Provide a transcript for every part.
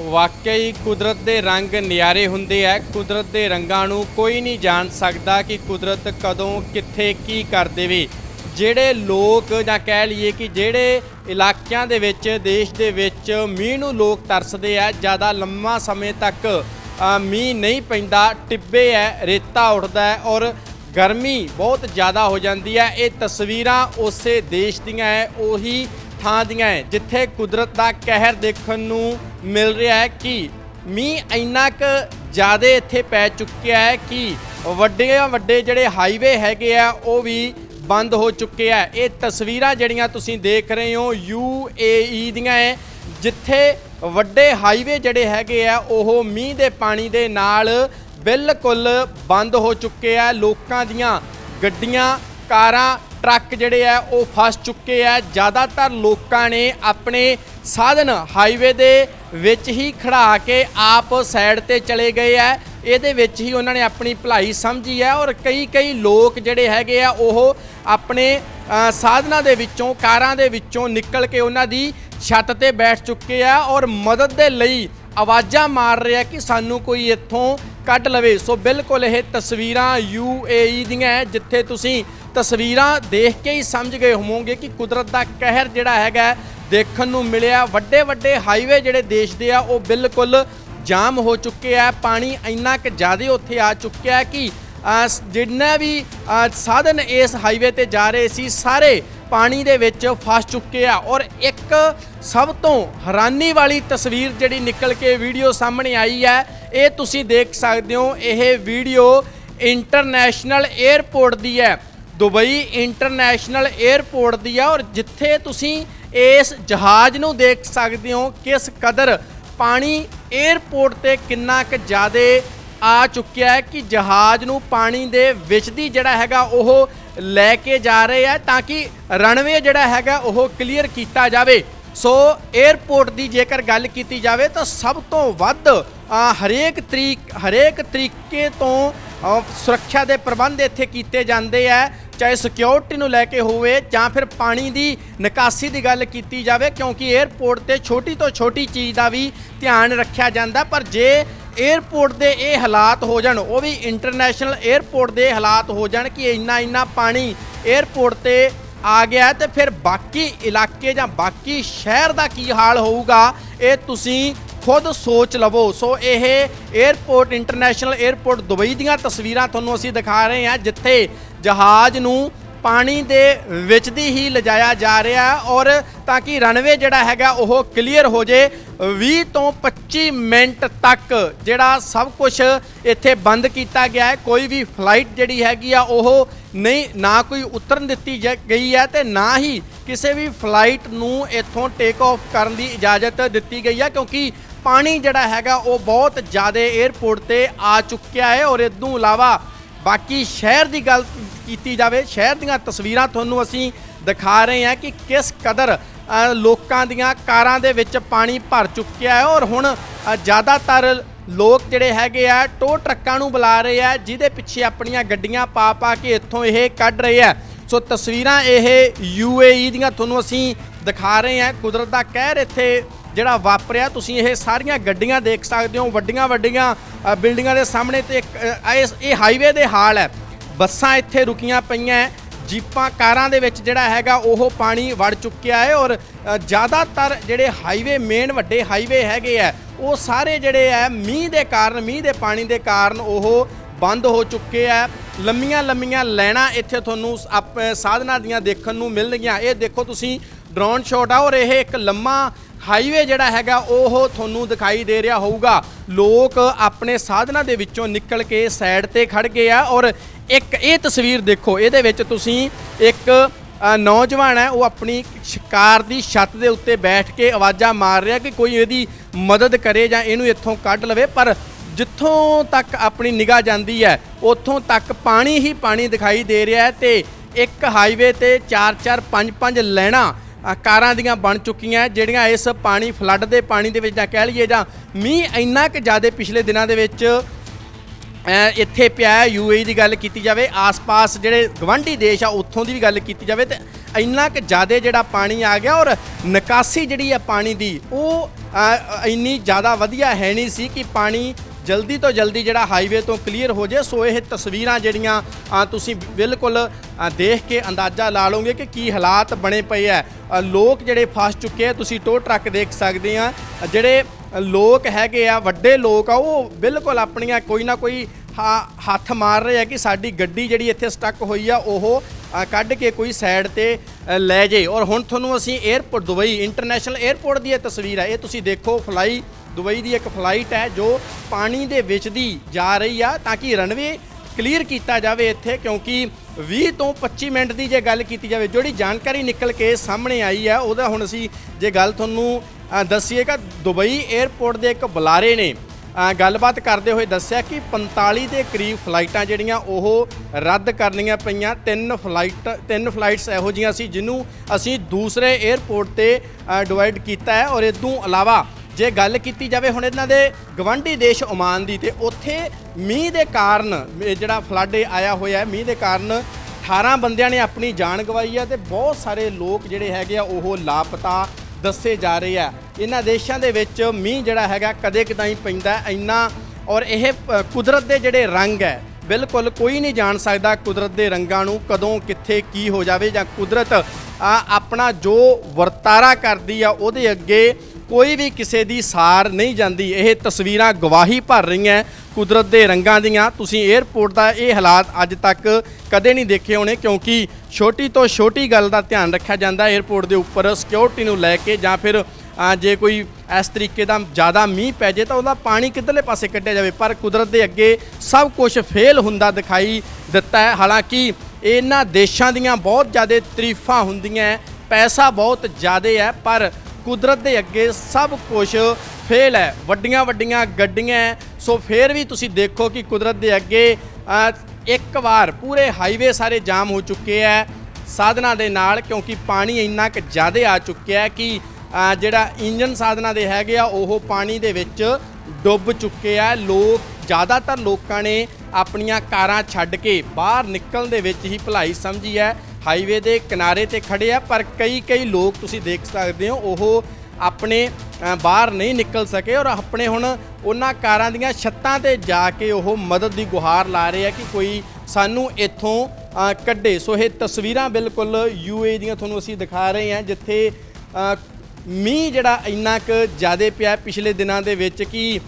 ਵਾਕਈ ਕੁਦਰਤ ਦੇ ਰੰਗ ਨਿਆਰੇ ਹੁੰਦੇ ਆ। ਕੁਦਰਤ ਦੇ ਰੰਗਾਂ ਨੂੰ ਕੋਈ ਨਹੀਂ ਜਾਣ ਸਕਦਾ ਕਿ ਕੁਦਰਤ ਕਦੋਂ, ਕਿੱਥੇ, ਕੀ ਕਰ ਦੇਵੇ। ਜਿਹੜੇ ਲੋਕ ਜਾਂ ਕਹਿ ਲਈਏ ਕਿ ਜਿਹੜੇ ਇਲਾਕਿਆਂ ਦੇ ਵਿੱਚ, ਦੇਸ਼ ਦੇ ਵਿੱਚ ਮੀਂਹ ਨੂੰ ਲੋਕ ਤਰਸਦੇ ਆ, ਜ਼ਿਆਦਾ ਲੰਮਾ ਸਮੇਂ ਤੱਕ ਮੀਂਹ ਨਹੀਂ ਪੈਂਦਾ, ਟਿੱਬੇ ਹੈ ਰੇਤਾ ਉੱਠਦਾ ਹੈ ਔਰ ਗਰਮੀ ਬਹੁਤ ਜ਼ਿਆਦਾ ਹੋ ਜਾਂਦੀ ਹੈ ਇਹ ਤਸਵੀਰਾਂ ਉਸੇ ਦੇਸ਼ ਦੀਆਂ ਹੈ ਉਹੀ ਥਾਂ ਦੀਆਂ ਹੈ, ਜਿੱਥੇ ਕੁਦਰਤ ਦਾ ਕਹਿਰ ਦੇਖਣ ਨੂੰ ਮਿਲ ਰਿਹਾ ਹੈ ਕਿ ਮੀਂਹ ਇੰਨਾ ਕੁ ਜ਼ਿਆਦਾ ਇੱਥੇ ਪੈ ਚੁੱਕਿਆ ਹੈ ਕਿ ਵੱਡੇ ਵੱਡੇ ਜਿਹੜੇ ਹਾਈਵੇ ਹੈਗੇ ਆ, ਉਹ ਵੀ ਬੰਦ ਹੋ ਚੁੱਕੇ ਆ। ਇਹ ਤਸਵੀਰਾਂ ਜਿਹੜੀਆਂ ਤੁਸੀਂ ਦੇਖ ਰਹੇ ਹੋ UAE ਦੀਆਂ ਹੈ, ਜਿੱਥੇ ਵੱਡੇ ਹਾਈਵੇ ਜਿਹੜੇ ਹੈਗੇ ਆ, ਉਹ ਮੀਂਹ ਦੇ ਪਾਣੀ ਦੇ ਨਾਲ ਬਿਲਕੁਲ ਬੰਦ ਹੋ ਚੁੱਕੇ ਆ। ਲੋਕਾਂ ਦੀਆਂ ਗੱਡੀਆਂ, ਕਾਰਾਂ ਟਰੱਕ ਜਿਹੜੇ ਆ ਉਹ ਫਸ ਚੁੱਕੇ ਆ। ਜ਼ਿਆਦਾਤਰ ਲੋਕਾਂ ਨੇ ਆਪਣੇ ਸਾਧਨ ਹਾਈਵੇ ਦੇ ਵਿੱਚ ਹੀ ਖੜਾ ਕੇ ਆਪ ਸਾਈਡ ਤੇ ਚਲੇ ਗਏ ਆ। ਇਹਦੇ ਵਿੱਚ ਹੀ ਉਹਨਾਂ ਨੇ ਆਪਣੀ ਭਲਾਈ ਸਮਝੀ ਹੈ ਔਰ ਕਈ ਕਈ ਲੋਕ ਜਿਹੜੇ ਹੈਗੇ ਆ ਉਹ ਆਪਣੇ ਸਾਧਨਾਂ ਦੇ ਵਿੱਚੋਂ ਕਾਰਾਂ ਦੇ ਵਿੱਚੋਂ ਨਿਕਲ ਕੇ ਉਹਨਾਂ ਦੀ ਛੱਤ ਤੇ ਬੈਠ ਚੁੱਕੇ ਆ ਔਰ ਮਦਦ ਦੇ ਲਈ ਆਵਾਜ਼ਾਂ ਮਾਰ ਰਿਹਾ ਕਿ ਸਾਨੂੰ ਕੋਈ ਇੱਥੋਂ ਕੱਢ ਲਵੇ। ਸੋ ਬਿਲਕੁਲ ਇਹ ਤਸਵੀਰਾਂ UAE ਦੀਆਂ ਹੈ, ਜਿੱਥੇ ਤੁਸੀਂ ਤਸਵੀਰਾਂ ਦੇਖ ਕੇ ਹੀ ਸਮਝ ਗਏ ਹੋਵੋਗੇ ਕਿ ਕੁਦਰਤ ਦਾ ਕਹਿਰ ਜਿਹੜਾ ਹੈਗਾ ਦੇਖਣ ਨੂੰ ਮਿਲਿਆ। ਵੱਡੇ ਵੱਡੇ ਹਾਈਵੇ ਜਿਹੜੇ ਦੇਸ਼ ਦੇ ਆ ਉਹ ਬਿਲਕੁਲ ਜਾਮ ਹੋ ਚੁੱਕੇ ਆ। ਪਾਣੀ ਇੰਨਾ ਕਿ ਜ਼ਿਆਦਾ ਉੱਥੇ ਆ ਚੁੱਕਿਆ ਹੈ ਕਿ ਅ, ਜਿੰਨਾ ਵੀ ਸਾਧਨ ਇਸ ਹਾਈਵੇ ਤੇ ਜਾ ਰਹੇ ਸੀ ਸਾਰੇ ਪਾਣੀ ਦੇ ਵਿੱਚ ਫਸ ਚੁੱਕੇ ਆ। ਔਰ ਇੱਕ ਸਭ ਤੋਂ ਹੈਰਾਨੀ ਵਾਲੀ ਤਸਵੀਰ ਜਿਹੜੀ ਨਿਕਲ ਕੇ ਵੀਡੀਓ ਸਾਹਮਣੇ ਆਈ ਹੈ ਇਹ ਤੁਸੀਂ ਦੇਖ ਸਕਦੇ ਹੋ। ਇਹ ਵੀਡੀਓ ਇੰਟਰਨੈਸ਼ਨਲ 에ਅਰਪੋਰਟ ਦੀ ਹੈ। ਦੁਬਈ ਇੰਟਰਨੈਸ਼ਨਲ 에ਅਰਪੋਰਟ ਦੀ ਆ ਔਰ ਜਿੱਥੇ ਤੁਸੀਂ ਇਸ ਜਹਾਜ਼ ਨੂੰ ਦੇਖ ਸਕਦੇ ਹੋ ਕਿਸ ਕਦਰ ਪਾਣੀ 에ਅਰਪੋਰਟ ਤੇ ਕਿੰਨਾ ਕੁ ਜ਼ਿਆਦਾ ਆ ਚੁੱਕਿਆ ਹੈ ਕਿ ਜਹਾਜ਼ ਨੂੰ ਪਾਣੀ ਦੇ ਵਿੱਚ ਦੀ ਜਿਹੜਾ ਹੈਗਾ ਉਹ ਲੈ ਕੇ ਜਾ ਰਹੇ ਆ ਤਾਂ ਕਿ ਰਣਵੇ ਜਿਹੜਾ ਹੈਗਾ ਉਹ ਕਲੀਅਰ ਕੀਤਾ ਜਾਵੇ। ਸੋ 에ਅਰਪੋਰਟ ਦੀ ਜੇਕਰ ਗੱਲ ਕੀਤੀ ਜਾਵੇ ਤਾਂ ਸਭ ਤੋਂ ਵੱਧ ਹਰੇਕ ਤਰੀਕ ਹਰੇਕ ਤਰੀਕੇ ਤੋਂ ਸੁਰੱਖਿਆ ਦੇ ਪ੍ਰਬੰਧ ਇੱਥੇ ਕੀਤੇ ਜਾਂਦੇ ਆ, ਚਾਹੇ ਸਿਕਿਉਰਿਟੀ ਨੂੰ ਲੈ ਕੇ ਹੋਵੇ ਜਾਂ ਫਿਰ ਪਾਣੀ ਦੀ ਨਿਕਾਸੀ ਦੀ ਗੱਲ ਕੀਤੀ ਜਾਵੇ, ਕਿਉਂਕਿ 에어ਪੋਰਟ ਤੇ ਛੋਟੀ ਤੋਂ ਛੋਟੀ ਚੀਜ਼ ਦਾ ਵੀ ਧਿਆਨ ਰੱਖਿਆ ਜਾਂਦਾ, ਪਰ ਜੇ 에어ਪੋਰਟ ਦੇ ਇਹ ਹਾਲਾਤ ਹੋ ਜਾਣ, ਉਹ ਵੀ ਇੰਟਰਨੈਸ਼ਨਲ 에어ਪੋਰਟ ਦੇ ਹਾਲਾਤ ਹੋ ਜਾਣ ਕਿ ਇੰਨਾ ਇੰਨਾ ਪਾਣੀ 에어ਪੋਰਟ ਤੇ ਆ ਗਿਆ, ਤੇ ਫਿਰ ਬਾਕੀ ਇਲਾਕੇ ਜਾਂ ਬਾਕੀ ਸ਼ਹਿਰ ਦਾ ਕੀ ਹਾਲ ਹੋਊਗਾ, ਇਹ ਤੁਸੀਂ ਖੁਦ ਸੋਚ ਲਵੋ। ਸੋ ਇਹ 에ਅਰਪੋਰਟ ਇੰਟਰਨੈਸ਼ਨਲ 에ਅਰਪੋਰਟ ਦੁਬਈ ਦੀਆਂ ਤਸਵੀਰਾਂ ਤੁਹਾਨੂੰ ਅਸੀਂ ਦਿਖਾ ਰਹੇ ਹਾਂ, ਜਿੱਥੇ ਜਹਾਜ਼ ਨੂੰ ਪਾਣੀ ਦੇ ਵਿੱਚ ਦੀ ਹੀ ਲਿਜਾਇਆ ਜਾ ਰਿਹਾ ਔਰ ਤਾਂ ਕਿ ਰਨਵੇ ਜਿਹੜਾ ਹੈਗਾ ਉਹ ਕਲੀਅਰ ਹੋ ਜੇ 20 ਤੋਂ 25 ਮਿੰਟ ਤੱਕ ਜਿਹੜਾ ਸਭ ਕੁਝ ਇੱਥੇ ਬੰਦ ਕੀਤਾ ਗਿਆ ਹੈ। ਕੋਈ ਵੀ ਫਲਾਈਟ ਜਿਹੜੀ ਹੈਗੀ ਆ, ਉਹ ਨਹੀਂ, ਨਾ ਕੋਈ ਉਤਰਨ ਦਿੱਤੀ ਜਾ- ਗਈ ਹੈ ਤੇ ਨਾ ਹੀ ਕਿਸੇ ਵੀ ਫਲਾਈਟ ਨੂੰ ਇੱਥੋਂ ਟੇਕ ਆਫ ਕਰਨ ਦੀ ਇਜਾਜ਼ਤ ਦਿੱਤੀ ਗਈ ਹੈ, ਕਿਉਂਕਿ ਪਾਣੀ ਜਿਹੜਾ ਹੈਗਾ ਉਹ ਬਹੁਤ ਜ਼ਿਆਦਾ 에ਅਰਪੋਰਟ ਤੇ ਆ ਚੁੱਕਿਆ ਹੈ ਔਰ ਇਦੋਂ ਇਲਾਵਾ ਬਾਕੀ ਸ਼ਹਿਰ ਦੀ ਗੱਲ ਕੀਤੀ ਜਾਵੇ, ਸ਼ਹਿਰ ਦੀਆਂ ਤਸਵੀਰਾਂ ਤੁਹਾਨੂੰ ਅਸੀਂ ਦਿਖਾ ਰਹੇ ਹਾਂ ਕਿ ਕਿਸ ਕਦਰ ਲੋਕਾਂ ਦੀਆਂ ਕਾਰਾਂ ਦੇ ਵਿੱਚ ਪਾਣੀ ਭਰ ਚੁੱਕਿਆ ਹੈ ਔਰ ਹੁਣ ਜ਼ਿਆਦਾਤਰ ਲੋਕ ਜਿਹੜੇ ਹੈਗੇ ਆ ਟੋ ਟਰੱਕਾਂ ਨੂੰ ਬੁਲਾ ਰਹੇ ਆ, ਜਿਹਦੇ ਪਿੱਛੇ ਆਪਣੀਆਂ ਗੱਡੀਆਂ ਪਾ ਪਾ ਕੇ ਇੱਥੋਂ ਇਹ ਕੱਢ ਰਹੇ ਆ। ਸੋ ਤਸਵੀਰਾਂ ਇਹ UAE ਦੀਆਂ ਤੁਹਾਨੂੰ ਅਸੀਂ ਦਿਖਾ ਰਹੇ ਹਾਂ। ਕੁਦਰਤ ਦਾ ਕਹਿਰ ਇੱਥੇ ਜਿਹੜਾ ਵਾਪਰਿਆ ਤੁਸੀਂ ਇਹ ਸਾਰੀਆਂ ਗੱਡੀਆਂ ਦੇਖ ਸਕਦੇ ਹੋ ਵੱਡੀਆਂ ਵੱਡੀਆਂ ਬਿਲਡਿੰਗਾਂ ਦੇ ਸਾਹਮਣੇ ਤੇ ਇੱਕ, ਇਹ ਹਾਈਵੇ ਦੇ ਹਾਲ ਹੈ। ਬੱਸਾਂ ਇੱਥੇ ਰੁਕੀਆਂ ਪਈਆਂ ਜੀਪਾਂ ਕਾਰਾਂ ਦੇ ਵਿੱਚ ਜਿਹੜਾ ਹੈਗਾ ਉਹ ਪਾਣੀ ਵੜ ਚੁੱਕਿਆ ਹੈ ਔਰ ਜ਼ਿਆਦਾਤਰ ਜਿਹੜੇ ਹਾਈਵੇ ਮੇਨ ਵੱਡੇ ਹਾਈਵੇ ਹੈਗੇ ਆ ਉਹ ਸਾਰੇ ਜਿਹੜੇ ਆ ਮੀਂਹ ਦੇ ਕਾਰਨ ਮੀਂਹ ਦੇ ਪਾਣੀ ਦੇ ਕਾਰਨ ਉਹ ਬੰਦ ਹੋ ਚੁੱਕੇ ਆ ਲੰਮੀਆਂ ਲੰਮੀਆਂ ਲਾਈਨਾਂ ਇੱਥੇ ਤੁਹਾਨੂੰ ਸ- ਸਾਧਨਾਂ ਦੀਆਂ ਦੇਖਣ ਨੂੰ ਮਿਲਣਗੀਆਂ। ਇਹ ਦੇਖੋ ਤੁਸੀਂ ਡਰੋਨ ਸ਼ਾਟ ਆ ਔਰ ਇਹ ਇੱਕ ਲੰਮਾ ਹਾਈਵੇ ਜਿਹੜਾ ਹੈਗਾ, ਉਹ ਤੁਹਾਨੂੰ ਦਿਖਾਈ ਦੇ ਰਿਹਾ ਹੋਊਗਾ। ਲੋਕ ਆਪਣੇ ਸਾਧਨਾਂ ਦੇ ਵਿੱਚੋਂ ਨਿਕਲ ਕੇ ਸਾਈਡ ਤੇ ਖੜ ਗਏ ਆ ਔਰ ਇੱਕ ਇਹ ਤਸਵੀਰ ਦੇਖੋ, ਇਹਦੇ ਵਿੱਚ ਤੁਸੀਂ ਇੱਕ ਨੌਜਵਾਨ ਹੈ, ਉਹ ਆਪਣੀ ਸ਼ਿਕਾਰ ਦੀ ਛੱਤ ਦੇ ਉੱਤੇ ਬੈਠ ਕੇ ਆਵਾਜ਼ਾਂ ਮਾਰ ਰਿਹਾ ਕਿ ਕੋਈ ਇਹਦੀ ਮਦਦ ਕਰੇ ਜਾਂ ਇਹਨੂੰ ਇੱਥੋਂ ਕੱਢ ਲਵੇ, ਪਰ ਜਿੱਥੋਂ ਤੱਕ ਆਪਣੀ ਨਿਗਾਹ ਜਾਂਦੀ ਹੈ, ਉੱਥੋਂ ਤੱਕ ਪਾਣੀ ਹੀ ਪਾਣੀ ਦਿਖਾਈ ਦੇ ਰਿਹਾ ਹੈ ਤੇ ਇੱਕ ਹਾਈਵੇ ਤੇ 4-4 5-5 ਲੈਣਾ ਕਾਰਾਂ ਦੀਆਂ ਬਣ ਚੁੱਕੀਆਂ, ਜਿਹੜੀਆਂ ਇਸ ਪਾਣੀ, ਫਲੱਡ ਦੇ ਪਾਣੀ ਦੇ ਵਿੱਚ ਜਾਂ ਕਹਿ ਲਈਏ ਜਾਂ ਮੀਂਹ ਇੰਨਾ ਕਿ ਜ਼ਿਆਦਾ ਪਿਛਲੇ ਦਿਨਾਂ ਦੇ ਵਿੱਚ ਇੱਥੇ ਪਿਆ ਹੈ ਯੂਏਈ ਦੀ ਗੱਲ ਕੀਤੀ ਜਾਵੇ, ਆਸ-ਪਾਸ ਜਿਹੜੇ ਗਵਾਂਢੀ ਦੇਸ਼ ਆ, ਉੱਥੋਂ ਦੀ ਵੀ ਗੱਲ ਕੀਤੀ ਜਾਵੇ ਤੇ ਇੰਨਾ ਕਿ ਜ਼ਿਆਦਾ ਜਿਹੜਾ ਪਾਣੀ ਆ ਗਿਆ ਔਰ ਨਿਕਾਸੀ ਜਿਹੜੀ ਆ ਪਾਣੀ ਦੀ, ਉਹ ਇੰਨੀ ਜ਼ਿਆਦਾ ਵਧੀਆ ਹੈ ਨਹੀਂ ਸੀ ਕਿ ਪਾਣੀ ਜਲਦੀ ਤੋਂ ਜਲਦੀ ਜਿਹੜਾ ਹਾਈਵੇ ਤੋਂ ਕਲੀਅਰ ਹੋ ਜਾਏ। ਸੋ ਇਹ ਤਸਵੀਰਾਂ ਜਿਹੜੀਆਂ ਤੁਸੀਂ ਬਿਲਕੁਲ ਦੇਖ ਕੇ ਅੰਦਾਜ਼ਾ ਲਾ ਲਓਗੇ ਕਿ ਕੀ ਹਾਲਾਤ ਬਣੇ ਪਏ ਆ ਲੋਕ ਜਿਹੜੇ ਫਸ ਚੁੱਕੇ ਆ, ਤੁਸੀਂ ਟੋ ਟਰੱਕ ਦੇਖ ਸਕਦੇ ਆ। ਜਿਹੜੇ ਲੋਕ ਹੈਗੇ ਆ, ਵੱਡੇ ਲੋਕ ਆ, ਉਹ ਬਿਲਕੁਲ ਆਪਣੀਆਂ ਕੋਈ ਨਾ ਕੋਈ ਹਾ- ਹੱਥ ਮਾਰ ਰਹੇ ਆ ਕਿ ਸਾਡੀ ਗੱਡੀ ਜਿਹੜੀ ਇੱਥੇ ਸਟਕ ਹੋਈ ਆ, ਉਹ ਕੱਢ ਕੇ ਕੋਈ ਸਾਈਡ ਤੇ ਲੈ ਜੇ। ਔਰ ਹੁਣ ਤੁਹਾਨੂੰ ਅਸੀਂ 에ਅਰਪੋਰਟ ਦੁਬਈ ਇੰਟਰਨੈਸ਼ਨਲ 에ਅਰਪੋਰਟ ਦੀ ਇਹ ਤਸਵੀਰ ਹੈ ਇਹ ਤੁਸੀਂ ਦੇਖੋ ਫਲਾਈ ਦੁਬਈ ਦੀ ਇੱਕ ਫਲਾਈਟ ਹੈ ਜੋ ਪਾਣੀ ਦੇ ਵਿੱਚ ਦੀ ਜਾ ਰਹੀ ਆ, ਤਾਂ ਕਿ ਰਨਵੇ ਕਲੀਅਰ ਕੀਤਾ ਜਾਵੇ ਇੱਥੇ, ਕਿਉਂਕਿ 20 ਤੋਂ 25 ਮਿੰਟ ਦੀ ਜੇ ਗੱਲ ਕੀਤੀ ਜਾਵੇ, ਜਿਹੜੀ ਜਾਣਕਾਰੀ ਨਿਕਲ ਕੇ ਸਾਹਮਣੇ ਆਈ ਹੈ ਉਹਦਾ ਹੁਣ ਅਸੀਂ ਜੇ ਗੱਲ ਤੁਹਾਨੂੰ ਦੱਸੀਏਗਾ ਦੁਬਈ 에ਅਰਪੋਰਟ ਦੇ ਇੱਕ ਬੁਲਾਰੇ ਨੇ ਗੱਲਬਾਤ ਕਰਦੇ ਹੋਏ ਦੱਸਿਆ ਕਿ 45 ਦੇ ਕਰੀਬ ਫਲਾਈਟਾਂ ਜਿਹੜੀਆਂ ਉਹ ਰੱਦ ਕਰਨੀਆਂ ਪਈਆਂ। ਤਿੰਨ ਫਲਾਈਟ, ਤਿੰਨ ਫਲਾਈਟਸ ਇਹੋ ਜਿਹੀਆਂ ਸੀ, ਜਿਹਨੂੰ ਅਸੀਂ ਦੂਸਰੇ 에ਅਰਪੋਰਟ ਤੇ ਡਿਵਾਈਡ ਕੀਤਾ ਹੈ। ਔਰ ਇਦੋਂ ਇਲਾਵਾ ਜੇ ਗੱਲ ਕੀਤੀ ਜਾਵੇ ਹੁਣ ਇਹਨਾਂ ਦੇ ਗਵਾਂਢੀ ਦੇਸ਼ ਓਮਾਨ ਦੀ, ਤੇ ਉੱਥੇ ਮੀਂਹ ਦੇ ਕਾਰਨ, ਇਹ ਜਿਹੜਾ ਫਲੱਡ ਆਇਆ ਹੋਇਆ ਮੀਂਹ ਦੇ ਕਾਰਨ 18 ਬੰਦਿਆਂ ਨੇ ਆਪਣੀ ਜਾਨ ਗਵਾਈ ਹੈ ਤੇ ਬਹੁਤ ਸਾਰੇ ਲੋਕ ਜਿਹੜੇ ਹੈਗੇ ਆ, ਉਹ ਲਾਪਤਾ ਦੱਸੇ ਜਾ ਰਹੇ ਆ। ਇਹਨਾਂ ਦੇਸ਼ਾਂ ਦੇ ਵਿੱਚ ਮੀਂਹ ਜਿਹੜਾ ਹੈਗਾ ਕਦੇ ਕਦਾਈ ਪੈਂਦਾ ਇੰਨਾ ਔਰ ਇਹ ਕੁਦਰਤ ਦੇ ਜਿਹੜੇ ਰੰਗ ਹੈ, ਬਿਲਕੁਲ ਕੋਈ ਨਹੀਂ ਜਾਣ ਸਕਦਾ ਕੁਦਰਤ ਦੇ ਰੰਗਾਂ ਨੂੰ ਕਦੋਂ, ਕਿੱਥੇ, ਕੀ ਹੋ ਜਾਵੇ ਜਾਂ ਕੁਦਰਤ ਆਪਣਾ ਜੋ ਵਰਤਾਰਾ ਕਰਦੀ ਆ, ਉਹਦੇ ਅੱਗੇ ਕੋਈ ਵੀ ਕਿਸੇ ਦੀ ਸਾਰ ਨਹੀਂ ਜਾਂਦੀ। ਇਹ ਤਸਵੀਰਾਂ ਗਵਾਹੀ ਭਰ ਰਹੀਆਂ ਕੁਦਰਤ ਦੇ ਰੰਗਾਂ ਦੀਆਂ। ਤੁਸੀਂ 에ਅਰਪੋਰਟ ਦਾ ਇਹ ਹਾਲਾਤ ਅੱਜ ਤੱਕ ਕਦੇ ਨਹੀਂ ਦੇਖੇ ਹੋਣੇ ਕਿਉਂਕਿ ਛੋਟੀ ਤੋਂ ਛੋਟੀ ਗੱਲ ਦਾ ਧਿਆਨ ਰੱਖਿਆ ਜਾਂਦਾ 에ਅਰਪੋਰਟ ਦੇ ਉੱਪਰ ਸਿਕਿਉਰਿਟੀ ਨੂੰ ਲੈ ਕੇ ਜਾਂ ਫਿਰ ਜੇ ਕੋਈ ਇਸ ਤਰੀਕੇ ਦਾ ਜ਼ਿਆਦਾ ਮੀਂਹ ਪੈ ਜੇ ਤਾਂ ਉਹਦਾ ਪਾਣੀ ਕਿੱਧਰਲੇ ਪਾਸੇ ਕੱਢਿਆ ਜਾਵੇ। ਪਰ ਕੁਦਰਤ ਦੇ ਅੱਗੇ ਸਭ ਕੁਝ ਫੇਲ ਹੁੰਦਾ ਦਿਖਾਈ ਦਿੱਤਾ ਹੈ। ਹਾਲਾਂਕਿ ਇਹਨਾਂ ਦੇਸ਼ਾਂ ਦੀਆਂ ਬਹੁਤ ਜ਼ਿਆਦਾ ਤਾਰੀਫਾਂ ਹੁੰਦੀਆਂ ਪੈਸਾ ਬਹੁਤ ਜ਼ਿਆਦਾ ਹੈ, ਪਰ ਕੁਦਰਤ ਦੇ ਅੱਗੇ ਸਭ ਕੁਝ ਫੇਲ ਹੈ। ਵੱਡੀਆਂ ਵੱਡੀਆਂ ਗੱਡੀਆਂ ਸੋ ਫੇਰ ਵੀ ਤੁਸੀਂ ਦੇਖੋ ਕਿ ਕੁਦਰਤ ਦੇ ਅੱਗੇ ਇੱਕ ਵਾਰ ਪੂਰੇ ਹਾਈਵੇ ਸਾਰੇ ਜਾਮ ਹੋ ਚੁੱਕੇ ਹੈ ਸਾਧਨਾਂ ਦੇ ਨਾਲ, ਕਿਉਂਕਿ ਪਾਣੀ ਇੰਨਾ ਕੁ ਜ਼ਿਆਦਾ ਆ ਚੁੱਕਿਆ ਕਿ ਜਿਹੜਾ ਇੰਜਨ ਸਾਧਨਾਂ ਦੇ ਹੈਗੇ ਆ, ਉਹ ਪਾਣੀ ਦੇ ਵਿੱਚ ਡੁੱਬ ਚੁੱਕੇ ਆ। ਲੋਕ, ਜ਼ਿਆਦਾਤਰ ਲੋਕਾਂ ਨੇ ਆਪਣੀਆਂ ਕਾਰਾਂ ਛੱਡ ਕੇ ਬਾਹਰ ਨਿਕਲਣ ਦੇ ਵਿੱਚ ਹੀ ਭਲਾਈ ਸਮਝੀ ਹੈ। ਹਾਈਵੇ ਦੇ ਕਿਨਾਰੇ ਤੇ ਖੜੇ ਆ, ਪਰ ਕਈ ਕਈ ਲੋਕ ਤੁਸੀਂ ਦੇਖ ਸਕਦੇ ਹੋ, ਉਹ ਆਪਣੇ ਬਾਹਰ ਨਹੀਂ ਨਿਕਲ ਸਕੇ ਔਰ ਆਪਣੇ ਹੁਣ ਉਹਨਾਂ ਕਾਰਾਂ ਦੀਆਂ ਛੱਤਾਂ ਤੇ ਜਾ ਕੇ ਉਹ ਮਦਦ ਦੀ ਗੁਹਾਰ ਲਾ ਰਹੇ ਆ ਕਿ ਕੋਈ ਸਾਨੂੰ ਇੱਥੋਂ ਕੱਢੇ। ਸੋ ਇਹ ਤਸਵੀਰਾਂ ਬਿਲਕੁਲ ਯੂਏ ਦੀਆਂ ਤੁਹਾਨੂੰ ਅਸੀਂ ਦਿਖਾ ਰਹੇ ਹਾਂ, ਜਿੱਥੇ ਮੀਂਹ ਜਿਹੜਾ ਇੰਨਾ ਕੁ ਜ਼ਿਆਦਾ ਪਿਆ ਪਿਛਲੇ ਦਿਨਾਂ ਦੇ ਵਿੱਚ ਕਿ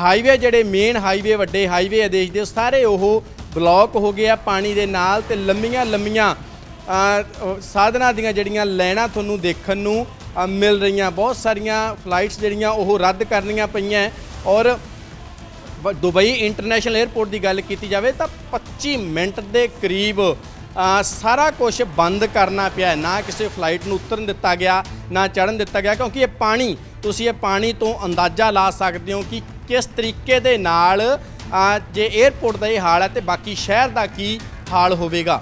ਹਾਈਵੇ ਜਿਹੜੇ ਮੇਨ ਹਾਈਵੇ, ਵੱਡੇ ਹਾਈਵੇ ਆ ਦੇਸ਼ ਦੇ ਸਾਰੇ ਉਹ ਬਲੌਕ ਹੋ ਗਏ ਆ ਪਾਣੀ ਦੇ ਨਾਲ ਤੇ ਲੰਮੀਆਂ ਲੰਮੀਆਂ ਸਾਧਨਾਂ ਦੀਆਂ ਜਿਹੜੀਆਂ ਲੈਣਾ ਤੁਹਾਨੂੰ ਦੇਖਣ ਨੂੰ ਮਿਲ ਰਹੀਆਂ। ਬਹੁਤ ਸਾਰੀਆਂ ਫਲਾਈਟਸ ਜਿਹੜੀਆਂ ਉਹ ਰੱਦ ਕਰਨੀਆਂ ਪਈਆਂ ਔਰ ਦੁਬਈ ਇੰਟਰਨੈਸ਼ਨਲ 에ਅਰਪੋਰਟ ਦੀ ਗੱਲ ਕੀਤੀ ਜਾਵੇ ਤਾਂ 25 ਮਿੰਟ ਦੇ ਕਰੀਬ ਸਾਰਾ ਕੁਝ ਬੰਦ ਕਰਨਾ ਪਿਆ ਨਾ ਕਿਸੇ ਫਲਾਈਟ ਨੂੰ ਉਤਰਨ ਦਿੱਤਾ ਗਿਆ, ਨਾ ਚੜਨ ਦਿੱਤਾ ਗਿਆ, ਕਿਉਂਕਿ ਇਹ ਪਾਣੀ, ਤੁਸੀਂ ਇਹ ਪਾਣੀ ਤੋਂ ਅੰਦਾਜ਼ਾ ਲਾ ਸਕਦੇ ਹੋ ਕਿ ਕਿਸ ਤਰੀਕੇ ਦੇ ਨਾਲ ਜੇ 에ਅਰਪੋਰਟ ਦਾ ਇਹ ਹਾਲ ਹੈ ਤੇ ਬਾਕੀ ਸ਼ਹਿਰ ਦਾ ਕੀ ਹਾਲ ਹੋਵੇਗਾ।